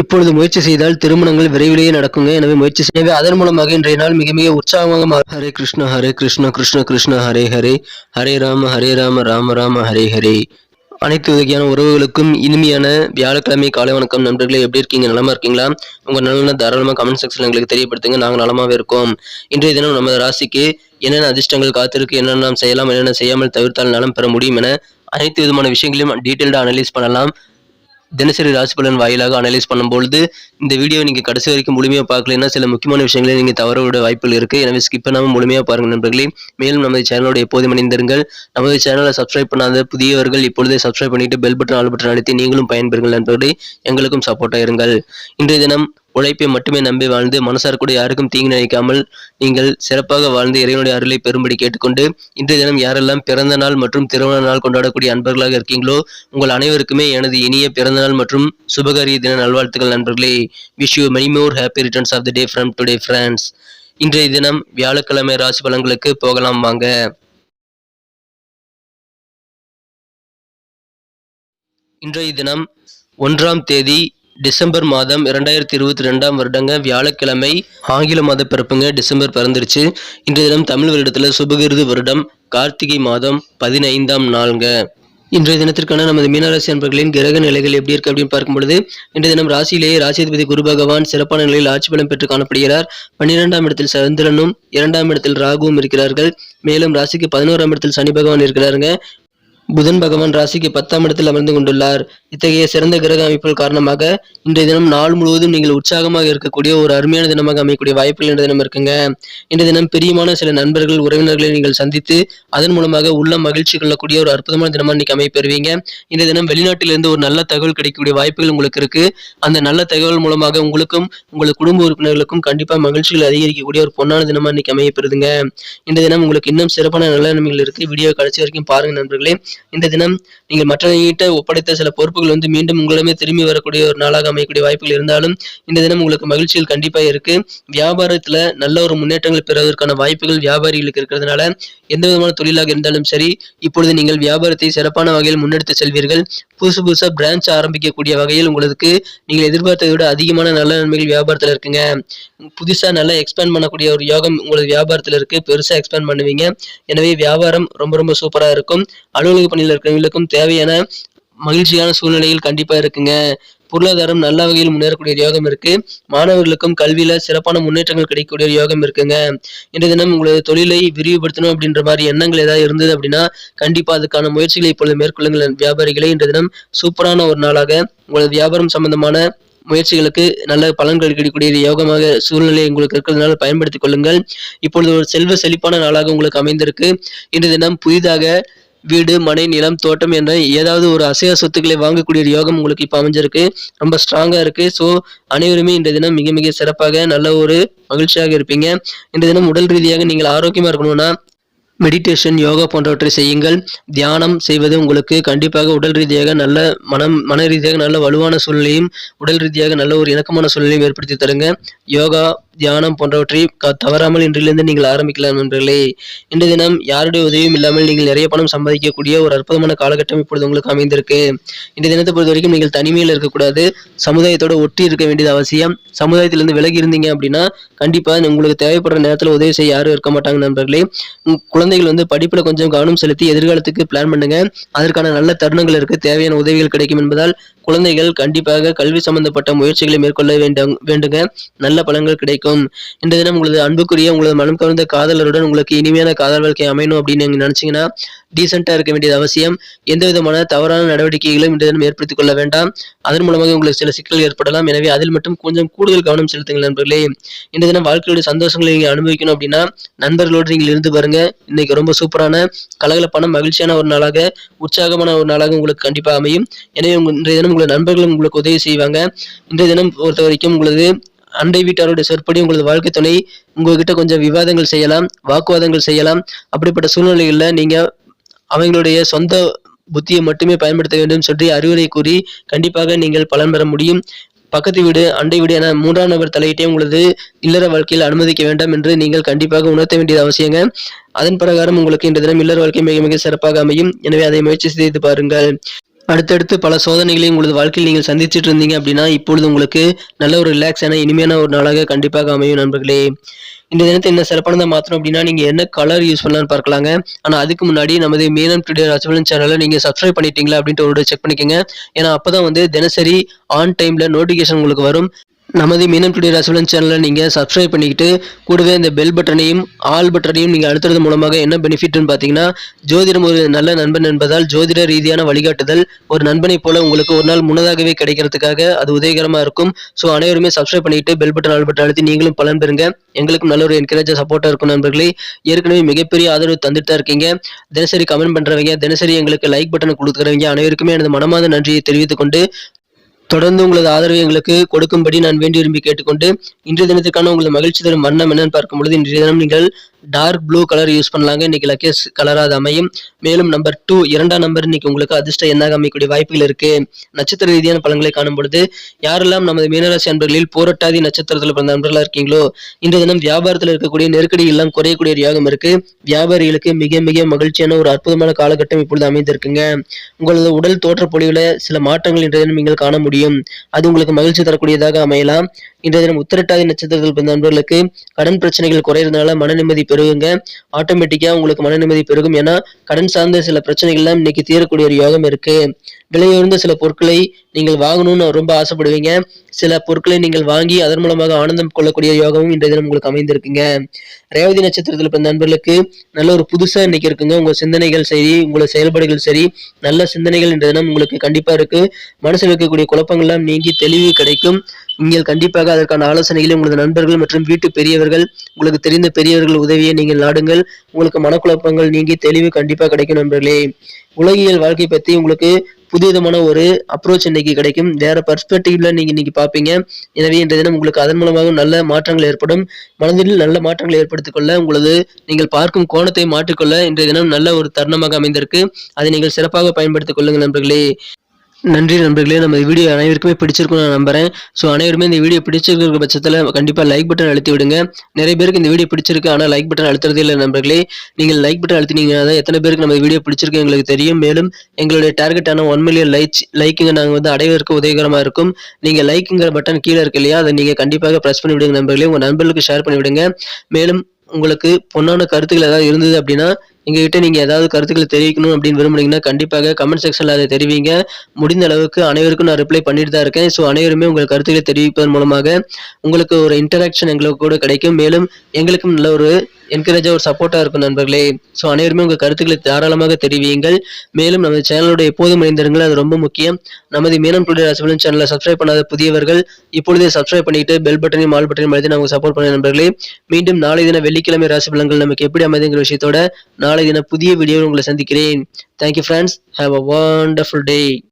இப்பொழுது முயற்சி செய்தால் திருமணங்கள் விரைவிலேயே நடக்குங்க. எனவே முயற்சி செய்யவே அதன் மூலமாக இன்றைய நாள் மிக மிக உற்சாகமாக ஹரே கிருஷ்ணா ஹரே கிருஷ்ணா கிருஷ்ண கிருஷ்ண ஹரே ஹரே. ஹரே ராம ஹரே ராம ராம ராம ஹரே ஹரே. அனைத்து வகையான உறவுகளுக்கும் இனிமையான வியாழக்கிழமை காலை வணக்கம். நண்பர்களே எப்படி இருக்கீங்க? நலமா இருக்கீங்களா? உங்க நல்ல தாராளமா கமெண்ட் செக்ஷன்ல எங்களுக்கு தெரியப்படுத்துங்க. நாங்கள் நலமாவே இருக்கோம். இன்றைய தினம் நமது ராசிக்கு என்னென்ன அதிர்ஷ்டங்கள் காத்திருக்கு என்னென்ன நாம் செய்யலாம் என்னென்ன செய்யாமல் தவிர்த்தால் நலம் பெற முடியும் என அனைத்து விதமான விஷயங்களையும் டீட்டெயில்டாக அனலைஸ் பண்ணலாம். தினசரி ராசி பலன் வாயிலாக அனலைஸ் பண்ணும்பொழுது இந்த வீடியோ நீங்கள் கடைசி வரைக்கும் முழுமையாக பார்க்கலைன்னா சில முக்கியமான விஷயங்களை நீங்கள் தவற விட வாய்ப்புகள் இருக்குது எனவே ஸ்கிப் பண்ணாமல் முழுமையாக பாருங்கள் நண்பர்களே. மேலும் நமது சேனலோட எப்போதும் இணைந்திருங்கள். நமது சேனலை சப்ஸ்கிரைப் பண்ணாத புதியவர்கள் இப்பொழுதே சப்ஸ்கிரைப் பண்ணிட்டு பெல் பட்டன் ஆல் பட்டன் அழுத்தி நீங்களும் பயன்பெறுங்கள் நண்பர்களே. எங்களுக்கும் சப்போர்ட்டாக இருங்கள். இன்றைய தினம் உழைப்பை மட்டுமே நம்பி வாழ்ந்து மனசார் கூட யாருக்கும் தீங்கு நினைக்காமல் நீங்கள் சிறப்பாக வாழ்ந்து இறைவனுடைய அருளை பெறும்படி கேட்டுக்கொண்டு இன்றைய தினம் யாரெல்லாம் பிறந்த நாள் மற்றும் திருமண நாள் கொண்டாடக்கூடிய அன்பர்களாக இருக்கீங்களோ உங்கள் அனைவருக்குமே எனது இனிய பிறந்த நாள் மற்றும் சுபகாரிய தின நல்வாழ்த்துக்கள் நண்பர்களே. Wish you many more happy returns of the day from today friends இன்றைய தினம் வியாழக்கிழமை ராசி பலன்களுக்கு போகலாம் வாங்க. இன்றைய தினம் ஒன்றாம் தேதி டிசம்பர் மாதம் இரண்டாயிரத்தி இருபத்தி ரெண்டாம் வருடங்க வியாழக்கிழமை ஆங்கில மாத பிறப்புங்க டிசம்பர் பிறந்துருச்சு. இன்றைய தினம் தமிழ் வருடத்தில் சுபகிருது வருடம் கார்த்திகை மாதம் பதினைந்தாம் நாளுங்க. இன்றைய தினத்திற்கான நமது மீனராசி அன்பர்களின் கிரக நிலைகள் எப்படி இருக்கு அப்படின்னு பார்க்கும் பொழுது இன்றைய தினம் ராசியிலேயே ராசிபதி குரு பகவான் சிறப்பான நிலையில் ஆட்சி பலம் பெற்று காணப்படுகிறார். பன்னிரெண்டாம் இடத்தில் சந்திரனும் இரண்டாம் இடத்தில் ராகுவும் இருக்கிறார்கள். மேலும் ராசிக்கு பதினோராம் இடத்தில் சனி பகவான் இருக்கிறாருங்க. புதன் பகவான் ராசிக்கு பத்தாம் இடத்தில் அமர்ந்து கொண்டுள்ளார். இத்தகைய சிறந்த கிரக அமைப்புகள் காரணமாக இன்றைய தினம் நாள் முழுவதும் நீங்கள் உற்சாகமாக இருக்கக்கூடிய ஒரு அருமையான தினமாக அமையக்கூடிய வாய்ப்புகள் இன்றைய தினம் இருக்குங்க. இன்றைய தினம் பிரியமான சில நண்பர்கள் உறவினர்களை நீங்கள் சந்தித்து அதன் மூலமாக உள்ள மகிழ்ச்சி கொள்ளக்கூடிய ஒரு அற்புதமான தினமாக இன்னைக்கு அமைப்பெறுவீங்க இன்றைய தினம் வெளிநாட்டிலிருந்து ஒரு நல்ல தகவல் கிடைக்கக்கூடிய வாய்ப்புகள் உங்களுக்கு இருக்கு. அந்த நல்ல தகவல் மூலமாக உங்களுக்கும் உங்கள் குடும்ப உறுப்பினர்களுக்கும் கண்டிப்பாக மகிழ்ச்சிகள் அதிகரிக்கக்கூடிய ஒரு பொன்னான தினமாக இன்னைக்கு அமையப்பெறுதுங்க. இன்றைய தினம் உங்களுக்கு இன்னும் சிறப்பான நல்ல நிலைமைகள் இருக்கு. வீடியோ கடைசி வரைக்கும் பாருங்க நண்பர்களே. இந்த தினம் நீங்கள் மற்றவர்கிட்ட ஒப்படைத்த சில பொறுப்புகள் வந்து மீண்டும் உங்களிடமே திரும்பி வரக்கூடிய ஒரு நாளாக அமையக்கூடிய வாய்ப்புகள் இருந்தாலும் இந்த தினம் உங்களுக்கு மகிழ்ச்சிகள் கண்டிப்பா இருக்கு. வியாபாரத்துல நல்ல ஒரு முன்னேற்றங்கள் பெறுவதற்கான வாய்ப்புகள் வியாபாரிகளுக்கு இருக்கிறதுனால எந்த விதமான தொழிலாக இருந்தாலும் சரி இப்பொழுது நீங்கள் வியாபாரத்தை சிறப்பான வகையில் முன்னெடுத்து செல்வீர்கள். புதுசு புதுசா பிரான்ச் ஆரம்பிக்கக்கூடிய வகையில் உங்களுக்கு நீங்கள் எதிர்பார்த்ததை விட அதிகமான நல்ல நன்மைகள் வியாபாரத்துல இருக்குங்க. புதுசா நல்லா எக்ஸ்பேண்ட் பண்ணக்கூடிய ஒரு யோகம் உங்களுக்கு வியாபாரத்துல இருக்கு. பெருசா எக்ஸ்பேண்ட் பண்ணுவீங்க. எனவே வியாபாரம் ரொம்ப ரொம்ப சூப்பரா இருக்கும். அலுவலக பணியில் இருக்கிறவங்களுக்கும் தேவையான மகிழ்ச்சியான சூழ்நிலையில் கண்டிப்பாக இருக்குங்க. பொருளாதாரம் நல்ல வகையில் முன்னேறக்கூடிய யோகம் இருக்கு. மாணவர்களுக்கும் கல்வியில சிறப்பான முன்னேற்றங்கள் கிடைக்கக்கூடிய யோகம் இருக்குங்க. இன்றைய தினம் உங்களது தொழிலை விரிவுபடுத்தணும் அப்படின்ற மாதிரி எண்ணங்கள் ஏதாவது இருந்தது அப்படின்னா கண்டிப்பா அதுக்கான முயற்சிகளை இப்பொழுது மேற்கொள்ளுங்கள் வியாபாரிகளை. இன்றைய தினம் சூப்பரான ஒரு நாளாக உங்களது வியாபாரம் சம்பந்தமான முயற்சிகளுக்கு நல்ல பலன்கள் கிடைக்கக்கூடிய யோகமாக சூழ்நிலை உங்களுக்கு இருக்கிறதுனால பயன்படுத்திக் கொள்ளுங்கள். இப்பொழுது ஒரு செல்வ செழிப்பான நாளாக உங்களுக்கு அமைந்திருக்கு. இன்றைய தினம் புதிதாக வீடு மனை நிலம் தோட்டம் என்ற ஏதாவது ஒரு அசைவ சொத்துக்களை வாங்கக்கூடிய ஒரு யோகம் உங்களுக்கு இப்போ அமைஞ்சிருக்கு. ரொம்ப ஸ்ட்ராங்காக இருக்கு. ஸோ அனைவருமே இந்த தினம் மிக மிக சிறப்பாக நல்ல ஒரு மகிழ்ச்சியாக இருப்பீங்க. இந்த தினம் உடல் ரீதியாக நீங்கள் ஆரோக்கியமாக இருக்கணும்னா மெடிடேஷன் யோகா போன்றவற்றை செய்யுங்கள். தியானம் செய்வது உங்களுக்கு கண்டிப்பாக உடல் ரீதியாக நல்ல மனம் மன ரீதியாக நல்ல வலுவான சூழ்நிலையும் உடல் ரீதியாக நல்ல ஒரு இணக்கமான சூழ்நிலையும் ஏற்படுத்தி தருங்க. யோகா தியானம் போன்றவற்றை தவறாமல் இன்றிலிருந்து நீங்கள் ஆரம்பிக்கலாம் நண்பர்களே. இன்றைய தினம் யாருடைய உதவியும் இல்லாமல் நீங்கள் நிறைய பணம் சம்பாதிக்கக்கூடிய ஒரு அற்புதமான காலகட்டம் இப்பொழுது உங்களுக்கு அமைந்திருக்கு. இன்றைய தினத்தை பொறுத்த வரைக்கும் நீங்கள் தனிமையில் இருக்கக்கூடாது. சமுதாயத்தோட ஒட்டி இருக்க வேண்டியது அவசியம். சமுதாயத்திலிருந்து விலகி இருந்தீங்க அப்படின்னா கண்டிப்பா உங்களுக்கு தேவைப்படுற நேரத்தில் உதவி செய்ய யாரும் இருக்க மாட்டாங்க நண்பர்களே. குழந்தைகள் வந்து படிப்புல கொஞ்சம் கவனம் செலுத்தி எதிர்காலத்துக்கு பிளான் பண்ணுங்க. அதற்கான நல்ல தருணங்கள் இருக்கு. தேவையான உதவிகள் கிடைக்கும் என்பதால் குழந்தைகள் கண்டிப்பாக கல்வி சம்பந்தப்பட்ட முயற்சிகளை மேற்கொள்ள வேண்டும் வேண்டுங்க. நல்ல பலன்கள் கிடைக்கும். இந்த தினம் உங்களது அன்புக்குரிய உங்களது மனம் கவர்ந்த காதலருடன் உங்களுக்கு இனிமையான காதல் வாழ்க்கை அமையணும் அப்படின்னு நீங்க நினைச்சீங்கன்னா டீசெண்டா இருக்க வேண்டியது அவசியம். எந்த விதமான தவறான நடவடிக்கைகளும் இந்த தினம் ஏற்படுத்திக் கொள்ள வேண்டாம். அதன் மூலமாக உங்களுக்கு சில சிக்கல்கள் ஏற்படலாம். எனவே அதில் மட்டும் கொஞ்சம் கூடுதல் கவனம் செலுத்துங்கள் நண்பர்களே. இந்த தினம் வாழ்க்கையோட சந்தோஷங்களை நீங்க அனுபவிக்கணும் அப்படின்னா நண்பர்களோடு நீங்கள் இருந்து பாருங்க. இன்னைக்கு ரொம்ப சூப்பரான கலகலப்பான மகிழ்ச்சியான ஒரு நாளாக உற்சாகமான ஒரு நாளாக உங்களுக்கு கண்டிப்பாக அமையும். எனவே உங்க இன்றைய தினம் உங்களது நண்பர்களும் உங்களுக்கு உதவி செய்வாங்க. இன்றைய தினம் பொறுத்த வரைக்கும் உங்களது அண்டை வீட்டாருடைய சொற்படி உங்களது வாழ்க்கை துணை உங்ககிட்ட கொஞ்சம் விவாதங்கள் செய்யலாம் வாக்குவாதங்கள் செய்யலாம். அப்படிப்பட்ட சூழ்நிலைகளில் நீங்க அவங்களுடைய சொந்த புத்தியை மட்டுமே பயன்படுத்த வேண்டும் சொல்லி அறிவுரை கூறி கண்டிப்பாக நீங்கள் பலன் பெற முடியும். பக்கத்து வீடு அண்டை வீடு என மூன்றாம் நபர் தலையிட்டே உங்களது இல்லற வாழ்க்கையில் அனுமதிக்க வேண்டாம் என்று நீங்கள் கண்டிப்பாக உணர்த்த வேண்டியது அவசியங்க. அதன் பிரகாரம் உங்களுக்கு இன்று தினம் இல்லற வாழ்க்கை மிக மிக சிறப்பாக அமையும். எனவே அதை முயற்சி செய்து பாருங்கள். அடுத்தடுத்து பல சோதனைகளையும் உங்களது வாழ்க்கையில் நீங்கள் சந்திச்சிட்டு இருந்தீங்க அப்படின்னா இப்பொழுது உங்களுக்கு நல்ல ஒரு ரிலாக்ஸான இனிமையான ஒரு நாளாக கண்டிப்பாக அமையும் நண்பர்களே. இந்த தினத்தை என்ன சிறப்பானதை மாற்றணும் அப்படின்னா நீங்க என்ன கலர் யூஸ் பண்ணலாம்னு பார்க்கலாங்க. ஆனால் அதுக்கு முன்னாடி நமது மீனம் டுடே ராஜபலன் சேனலை நீங்கள் சப்ஸ்கிரைப் பண்ணிட்டீங்களா அப்படின்ட்டு ஒரு செக் பண்ணிக்கோங்க. ஏன்னா அப்போ தான் வந்து தினசரி ஆன் டைம்ல நோட்டிஃபிகேஷன் உங்களுக்கு வரும். நமது மீனம் டுடே ராசிபலன் சேனலை நீங்கள் சப்ஸ்கிரைப் பண்ணிக்கிட்டு கூடவே இந்த பெல் பட்டனையும் ஆல் பட்டனையும் நீங்கள் அழுத்துறது மூலமாக என்ன பெனிஃபிட்னு பார்த்தீங்கன்னா ஜோதிடம் ஒரு நல்ல நண்பன் என்பதால் ஜோதிட ரீதியான வழிகாட்டுதல் ஒரு நண்பனை போல உங்களுக்கு ஒரு நாள் முன்னதாகவே கிடைக்கிறதுக்காக அது உதவிகரமாக இருக்கும். ஸோ அனைவருமே சப்ஸ்கிரைப் பண்ணிக்கிட்டு பெல் பட்டன் ஆல் பட்டன் அழுத்தி நீங்களும் பலன் பெறுங்க. எங்களுக்கும் நல்ல ஒரு என்கரேஜாக சப்போர்ட்டாக இருக்கும் நண்பர்களே. ஏற்கனவே மிகப்பெரிய ஆதரவு தந்துட்டு தான் இருக்கீங்க. தினசரி கமெண்ட் பண்ணுறவங்க தினசரி எங்களுக்கு லைக் பட்டனை கொடுக்குறவங்க அனைவருக்குமே எனது மனமாத நன்றியை தெரிவித்துக் கொண்டு தொடர்ந்து உங்களது ஆதரவை எங்களுக்கு கொடுக்கும்படி நான் வேண்டி விரும்பி கேட்டுக்கொண்டு இன்றைய தினத்துக்கான உங்களது மகிழ்ச்சி தரும் வண்ணம் என்னன்னு பார்க்கும் பொழுது இன்றைய தினம் நீங்கள் டார்க் ப்ளூ கலர் யூஸ் பண்ணலாங்க. இன்னைக்கு லக்கேஸ் கலராக அது அமையும். மேலும் நம்பர் டூ இரண்டாம் நம்பர் இன்னைக்கு உங்களுக்கு அதிர்ஷ்ட என்னாக அமைக்கக்கூடிய வாய்ப்புகள் இருக்கு. நட்சத்திர ரீதியான பலன்களை காணும் பொழுது யாரெல்லாம் நமது மீனராசி அன்பர்களில் போராட்டாதி நட்சத்திரத்தில் பிறந்த நண்பர்களாக இருக்கீங்களோ இன்றைய தினம் வியாபாரத்தில் இருக்கக்கூடிய நெருக்கடி எல்லாம் குறையக்கூடிய ஒரு யோகம் இருக்கு. வியாபாரிகளுக்கு மிக மிக மகிழ்ச்சியான ஒரு அற்புதமான காலகட்டம் இப்பொழுது அமைந்திருக்குங்க. உங்களது உடல் தோற்ற பொழிவுல சில மாற்றங்கள் இன்றைய தினம் நீங்கள் காண முடியும். அது உங்களுக்கு மகிழ்ச்சி தரக்கூடியதாக அமையலாம். இன்றைய தினம் உத்திரட்டாதி நட்சத்திரத்தில் பிறந்த நண்பர்களுக்கு கடன் பிரச்சனைகள் குறையிறதுனால மன நிம்மதி பெருகுங்க ஆட்டோமேட்டிக்கா உங்களுக்கு மன நிம்மதி பெருகும். ஏன்னா கடன் சார்ந்த சில பிரச்சனைகள்லாம் இன்னைக்கு தீரக்கூடிய ஒரு யோகம் இருக்கு. விலையுயர்ந்த சில பொருட்களை நீங்கள் வாங்கணும்னு ரொம்ப ஆசைப்படுவீங்க. சில பொருட்களை நீங்கள் வாங்கி அதன் மூலமாக ஆனந்தம் கொள்ளக்கூடிய யோகமும் இன்றைய தினம் உங்களுக்கு அமைந்திருக்குங்க. ரேவதி நட்சத்திரத்தில் பிறந்த நண்பர்களுக்கு நல்ல ஒரு புதுசா இன்னைக்கு இருக்குங்க. உங்க சிந்தனைகள் சரி உங்களோட செயல்பாடுகள் சரி நல்ல சிந்தனைகள் இன்றைய தினம் உங்களுக்கு கண்டிப்பா இருக்கு. மனசில் இருக்கக்கூடிய குழப்பங்கள்லாம் நீங்கி தெளிவு கிடைக்கும். நீங்கள் கண்டிப்பாக அதற்கான ஆலோசனைகளை உங்களது நண்பர்கள் மற்றும் வீட்டு பெரியவர்கள் உங்களுக்கு தெரிந்த பெரியவர்கள் உதவியை நீங்கள் நாடுங்கள். உங்களுக்கு மனக்குழப்பங்கள் நீங்கி தெளிவு கண்டிப்பாக கிடைக்கும் நண்பர்களே. உலகியல் வாழ்க்கை பத்தி உங்களுக்கு புதுவிதமான ஒரு அப்ரோச் இன்னைக்கு கிடைக்கும். வேற பர்ஸ்பெக்டிவ்ல நீங்க இன்னைக்கு பாப்பீங்க எனவே இன்றைய தினம் உங்களுக்கு அதன் மூலமாக நல்ல மாற்றங்கள் ஏற்படும். மனதில் நல்ல மாற்றங்களை ஏற்படுத்திக் கொள்ள உங்களது நீங்கள் பார்க்கும் கோணத்தை மாற்றிக்கொள்ள இன்றைய தினம் நல்ல ஒரு தருணமாக அமைந்திருக்கு. அதை நீங்கள் சிறப்பாக பயன்படுத்திக் கொள்ளுங்கள் நண்பர்களே. நன்றி நண்பர்களே. நம்ம வீடியோ அனைவருக்குமே பிடிச்சிருக்கும் நான் நம்புறேன். ஸோ அனைவருமே இந்த வீடியோ பிடிச்சிருக்கிற பட்சத்தில் கண்டிப்பாக லைக் பட்டன் அழுத்தி விடுங்க. நிறைய பேருக்கு இந்த வீடியோ பிடிச்சிருக்கு ஆனால் லைக் பட்டன் அழுத்துறதே இல்லை நண்பர்களே. நீங்கள் லைக் பட்டன் அழுத்தினீங்கன்னா தான் எத்தனை பேருக்கு நம்ம வீடியோ பிடிச்சிருக்கு எங்களுக்கு தெரியும். மேலும் எங்களுடைய டார்கெட்டான ஒன் மில்லியன் லைக் லைக்குங்க நாங்கள் வந்து அடைவதற்கு உதவிகரமாக இருக்கும். நீங்கள் லைக்குங்கிற பட்டன் கீழே இருக்கு இல்லையா அதை நீங்கள் கண்டிப்பாக ப்ரெஸ் பண்ணி விடுங்க நண்பர்களே. உங்கள் நண்பர்களுக்கு ஷேர் பண்ணி விடுங்க. மேலும் உங்களுக்கு பொண்ணான கருத்துக்கள் ஏதாவது இருந்தது அப்படின்னா எங்ககிட்ட நீங்கள் ஏதாவது கருத்துக்களை தெரிவிக்கணும் அப்படின்னு விரும்புனீங்கன்னா கண்டிப்பாக கமெண்ட் செக்ஷனில் அதை தெரிவிங்க. முடிந்த அளவுக்கு அனைவருக்கும் நான் ரிப்ளை பண்ணிட்டு தான் இருக்கேன். ஸோ அனைவருமே உங்கள் கருத்துக்களை தெரிவிப்பதன் மூலமாக உங்களுக்கு ஒரு இன்டராக்ஷன் எங்களுக்கு கூட கிடைக்கும். மேலும் எங்களுக்கும் நல்ல ஒரு என்கரேஜாக ஒரு சப்போர்ட்டாக இருக்கும் நண்பர்களே. ஸோ அனைவருமே உங்கள் கருத்துக்களை தாராளமாக தெரிவியுங்கள். மேலும் நமது சேனலோட எப்போதும் இணைந்திருங்கள். அது ரொம்ப முக்கியம். நமது மீனம் டுடே ராசிபலன் சேனலை சப்ஸ்கிரைப் பண்ணாத புதியவர்கள் இப்பொழுதே சப்ஸ்கிரைப் பண்ணிட்டு பெல் பட்டனையும் ஆல் பட்டனையும் அழுத்தி நமக்கு சப்போர்ட் பண்ண நண்பர்களே. மீண்டும் நாளை தின வெள்ளிக்கிழமை ராசிபலன்கள் நமக்கு எப்படி அமைதுங்கிற விஷயத்தோட நாளை தின புதிய வீடியோவில் உங்களை சந்திக்கிறேன். Thank you friends have a wonderful day